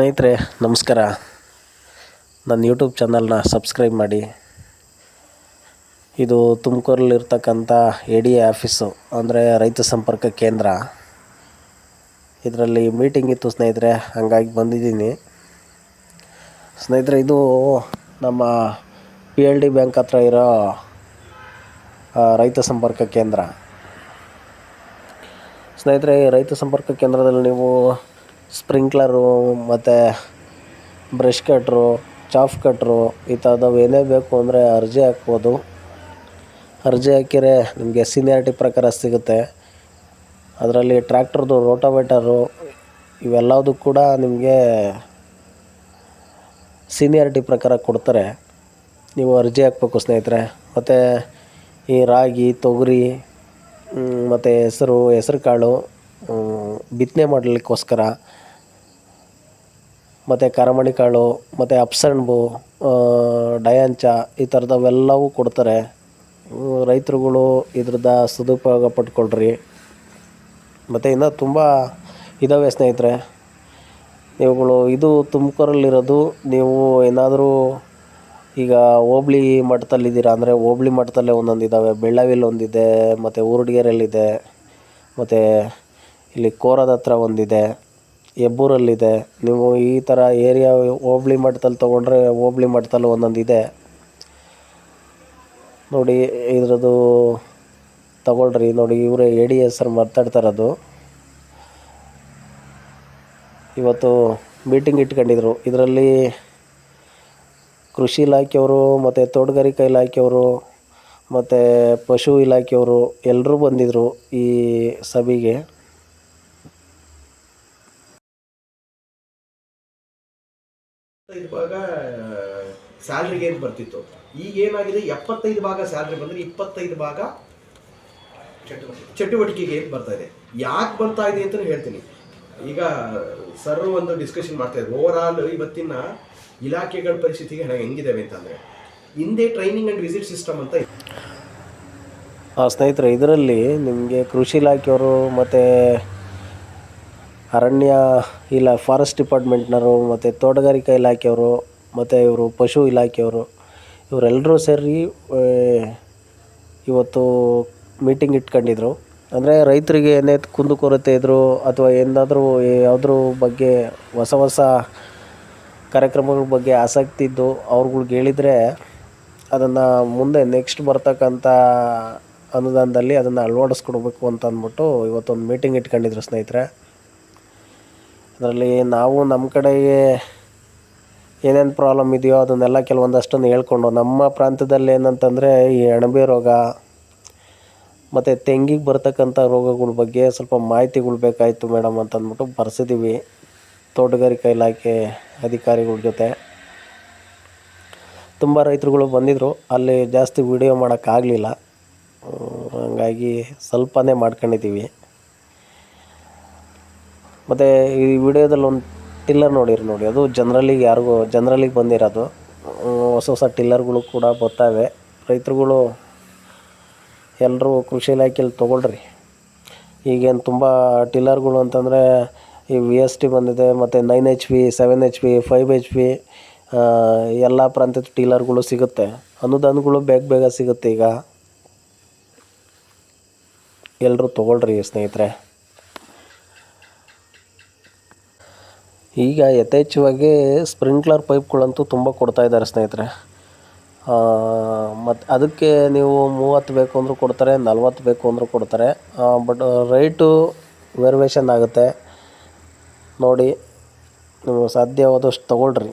ಸ್ನೇಹಿತರೆ, ನಮಸ್ಕಾರ. ನನ್ನ ಯೂಟ್ಯೂಬ್ ಚಾನಲ್ನ ಸಬ್ಸ್ಕ್ರೈಬ್ ಮಾಡಿ. ಇದು ತುಮಕೂರಲ್ಲಿರ್ತಕ್ಕಂಥ ಎ ಡಿ ಎ ಆಫೀಸು ಅಂದರೆ ರೈತ ಸಂಪರ್ಕ ಕೇಂದ್ರ. ಇದರಲ್ಲಿ ಮೀಟಿಂಗ್ ಇತ್ತು ಸ್ನೇಹಿತರೆ, ಹಂಗಾಗಿ ಬಂದಿದ್ದೀನಿ. ಸ್ನೇಹಿತರೆ, ಇದು ನಮ್ಮ ಪಿ ಎಲ್ ಡಿ ಬ್ಯಾಂಕ್ ಹತ್ರ ಇರೋ ರೈತ ಸಂಪರ್ಕ ಕೇಂದ್ರ. ಸ್ನೇಹಿತರೆ ರೈತ ಸಂಪರ್ಕ ಕೇಂದ್ರದಲ್ಲಿ ನೀವು ಸ್ಪ್ರಿಂಕ್ಲರು ಮತ್ತು ಬ್ರಷ್ ಕಟ್ರು, ಚಾಫ್ ಕಟ್ರು, ಈ ಥರದವು ಏನೇ ಬೇಕು ಅಂದರೆ ಅರ್ಜಿ ಹಾಕ್ಬೋದು. ಅರ್ಜಿ ಹಾಕಿರೆ ನಿಮಗೆ ಸೀನಿಯಾರಿಟಿ ಪ್ರಕಾರ ಸಿಗುತ್ತೆ. ಅದರಲ್ಲಿ ಟ್ರ್ಯಾಕ್ಟರ್ದು, ರೋಟೋವೇಟರು ಇವೆಲ್ಲದೂ ಕೂಡ ನಿಮಗೆ ಸೀನಿಯಾರಿಟಿ ಪ್ರಕಾರ ಕೊಡ್ತಾರೆ. ನೀವು ಅರ್ಜಿ ಹಾಕ್ಬೇಕು ಸ್ನೇಹಿತರೆ. ಮತ್ತು ಈ ರಾಗಿ, ತೊಗರಿ ಮತ್ತು ಹೆಸರು ಹೆಸರು ಕಾಳು ಬಿತ್ತನೆ ಮಾಡಲಿಕ್ಕೋಸ್ಕರ, ಮತ್ತು ಕರಮಣಿ ಕಾಳು ಮತ್ತು ಅಪ್ಸಣ್ಬು ಡಯಾಂಚ ಈ ಥರದವೆಲ್ಲವೂ ಕೊಡ್ತಾರೆ. ರೈತರುಗಳು ಇದ್ರದ್ದು ಸದುಪಯೋಗ ಪಡ್ಕೊಳ್ರಿ. ಮತ್ತು ಇನ್ನೂ ತುಂಬ ಇದ್ದಾವೆ ಸ್ನೇಹಿತರೆ ಇವುಗಳು ಇದು ತುಮಕೂರಲ್ಲಿರೋದು, ನೀವು ಏನಾದರೂ ಈಗ ಹೋಬ್ಳಿ ಮಠದಲ್ಲಿದ್ದೀರಾ ಅಂದರೆ ಹೋಬ್ಳಿ ಮಠದಲ್ಲೇ ಒಂದೊಂದು ಇದ್ದಾವೆ ಬೆಳ್ಳಾವಿಲ್ ಒಂದಿದೆ, ಮತ್ತು ಊರ್ಡ್ಗೆರೆಯಲ್ಲಿದೆ, ಮತ್ತು ಇಲ್ಲಿ ಕೋರದ ಹತ್ರ ಒಂದಿದೆ ಹೆಬ್ಬೂರಲ್ಲಿದೆ ನೀವು ಈ ಥರ ಏರಿಯಾ ಹೋಬ್ಳಿ ಮಟ್ಟದಲ್ಲಿ ತೊಗೊಂಡ್ರೆ ಹೋಬ್ಳಿ ಮಟ್ಟದಲ್ಲಿ ಒಂದೊಂದು ಇದೆ ನೋಡಿ, ಇದ್ರದ್ದು ತಗೊಳ್ರಿ. ನೋಡಿ, ಇವರೇ ಎ ಡಿ ಎಸ್ ಸರ್ ಮಾತಾಡ್ತಾರದು ಇವತ್ತು ಮೀಟಿಂಗ್ ಇಟ್ಕೊಂಡಿದ್ರು. ಇದರಲ್ಲಿ ಕೃಷಿ ಇಲಾಖೆಯವರು, ಮತ್ತು ತೋಟಗಾರಿಕಾ ಇಲಾಖೆಯವರು, ಮತ್ತು ಪಶು ಇಲಾಖೆಯವರು ಎಲ್ಲರೂ ಬಂದಿದ್ದರು ಈ ಸಭೆಗೆ. ಭಾಗ ಸ್ಯಾಲ್ರಿಗೆ ಏನು ಬರ್ತಿತ್ತು? ಈಗ ಏನಾಗಿದೆ? ಎಪ್ಪತ್ತೈದು ಭಾಗ ಸ್ಯಾಲ್ರಿ ಬಂದ್ರೆ ಇಪ್ಪತ್ತೈದು ಭಾಗ ಚಟುವಟಿಕೆಗೆ ಏನು ಬರ್ತಾ ಇದೆ? ಯಾಕೆ ಬರ್ತಾ ಇದೆ ಅಂತ ಹೇಳ್ತೀನಿ. ಈಗ ಸರ್ ಒಂದು ಡಿಸ್ಕಷನ್ ಮಾಡ್ತಾ ಇದ್ದಾರೆ ಓವರ್ ಆಲ್ ಇವತ್ತಿನ ಇಲಾಖೆಗಳ ಪರಿಸ್ಥಿತಿಗೆ ಹಣ ಹೆಂಗಿದಾವೆ ಅಂತಂದರೆ, ಹಿಂದೆ ಟ್ರೈನಿಂಗ್ ಅಂಡ್ ವಿಸಿಟ್ ಸಿಸ್ಟಮ್ ಅಂತ ಸ್ನೇಹಿತರೆ, ಇದರಲ್ಲಿ ನಿಮಗೆ ಕೃಷಿ ಇಲಾಖೆಯವರು ಮತ್ತು ಅರಣ್ಯ ಇಲ್ಲ ಫಾರೆಸ್ಟ್ ಡಿಪಾರ್ಟ್ಮೆಂಟ್ನವರು ಮತ್ತು ತೋಟಗಾರಿಕಾ ಇಲಾಖೆಯವರು ಮತ್ತು ಇವರು ಪಶು ಇಲಾಖೆಯವರು ಇವರೆಲ್ಲರೂ ಸೇರಿ ಇವತ್ತು ಮೀಟಿಂಗ್ ಇಟ್ಕೊಂಡಿದ್ರು. ಅಂದರೆ ರೈತರಿಗೆ ಏನೇ ಕುಂದುಕೊರತೆ ಇದ್ದರು ಅಥವಾ ಏನಾದರೂ ಯಾವುದ್ರ ಬಗ್ಗೆ ಹೊಸ ಹೊಸ ಕಾರ್ಯಕ್ರಮಗಳ ಬಗ್ಗೆ ಆಸಕ್ತಿ ಇದ್ದು ಅವ್ರುಗಳ್ಗೆ ಹೇಳಿದರೆ ಅದನ್ನು ಮುಂದೆ ನೆಕ್ಸ್ಟ್ ಬರ್ತಕ್ಕಂಥ ಅನುದಾನದಲ್ಲಿ ಅದನ್ನು ಅಳವಡಿಸ್ಕೊಡ್ಬೇಕು ಅಂತ ಅಂದ್ಬಿಟ್ಟು ಇವತ್ತೊಂದು ಮೀಟಿಂಗ್ ಇಟ್ಕೊಂಡಿದ್ರು ಸ್ನೇಹಿತರೆ. ಅದರಲ್ಲಿ ನಾವು ನಮ್ಮ ಕಡೆಗೆ ಏನೇನು ಪ್ರಾಬ್ಲಮ್ ಇದೆಯೋ ಅದನ್ನೆಲ್ಲ ಕೆಲವೊಂದಷ್ಟನ್ನು ಹೇಳ್ಕೊಂಡು, ನಮ್ಮ ಪ್ರಾಂತ್ಯದಲ್ಲಿ ಏನಂತಂದರೆ ಈ ಅಣಬೆ ರೋಗ ಮತ್ತು ತೆಂಗಿಗೆ ಬರ್ತಕ್ಕಂಥ ರೋಗಗಳ ಬಗ್ಗೆ ಸ್ವಲ್ಪ ಮಾಹಿತಿಗಳು ಬೇಕಾಯಿತು ಮೇಡಮ್ ಅಂತ ಅಂದ್ಬಿಟ್ಟು ಬರ್ಸಿದ್ದೀವಿ ತೋಟಗಾರಿಕಾ ಇಲಾಖೆ ಅಧಿಕಾರಿಗಳ ಜೊತೆ. ತುಂಬ ರೈತರುಗಳು ಬಂದಿದ್ದರು ಅಲ್ಲಿ ಜಾಸ್ತಿ ವಿಡಿಯೋ ಮಾಡೋಕ್ಕಾಗಲಿಲ್ಲ ಹಂಗಾಗಿ ಸ್ವಲ್ಪನೇ ಮಾಡ್ಕೊಂಡಿದ್ದೀವಿ ಮತ್ತು ಈ ವಿಡಿಯೋದಲ್ಲಿ ಒಂದು ಟಿಲ್ಲರ್ ನೋಡಿರಿ ನೋಡಿ, ಅದು ಜನರಲಿಗೆ ಯಾರಿಗೂ ಜನರಲಿಗೆ ಬಂದಿರೋದು. ಹೊಸ ಹೊಸ ಟಿಲ್ಲರ್ಗಳು ಕೂಡ ಬರ್ತಾವೆ. ರೈತರುಗಳು ಎಲ್ಲರೂ ಕೃಷಿ ಇಲಾಖೆಯಲ್ಲಿ ತೊಗೊಳ್ರಿ. ಈಗೇನು ತುಂಬ ಟಿಲ್ಲರ್ಗಳು ಅಂತಂದರೆ ಈ ವಿ ಎಸ್ ಟಿ ಬಂದಿದೆ, ಮತ್ತು nine H P seven H P five H P ಎಲ್ಲ ಪ್ರಾಂತ್ಯದ ಟೀಲರ್ಗಳು ಸಿಗುತ್ತೆ. ಅನುದಾನಗಳು ಬೇಗ ಬೇಗ ಸಿಗುತ್ತೆ ಈಗ. ಎಲ್ಲರೂ ತೊಗೊಳ್ರಿ ಸ್ನೇಹಿತರೆ. ಈಗ ಯಥೇಚ್ಛವಾಗಿ ಸ್ಪ್ರಿಂಕ್ಲರ್ ಪೈಪ್ಗಳಂತೂ ತುಂಬ ಕೊಡ್ತಾ ಇದ್ದಾರೆ ಸ್ನೇಹಿತರೆ. ಮತ್ತು ಅದಕ್ಕೆ ನೀವು ಮೂವತ್ತು ಬೇಕು ಅಂದರೂ ಕೊಡ್ತಾರೆ, ನಲ್ವತ್ತು ಬೇಕು ಅಂದರೂ ಕೊಡ್ತಾರೆ. ಬಟ್ ರೈಟು ವೇರಿಯೇಷನ್ ಆಗುತ್ತೆ. ನೋಡಿ ನೀವು ಸಾಧ್ಯವಾದಷ್ಟು ತೊಗೊಳ್ರಿ.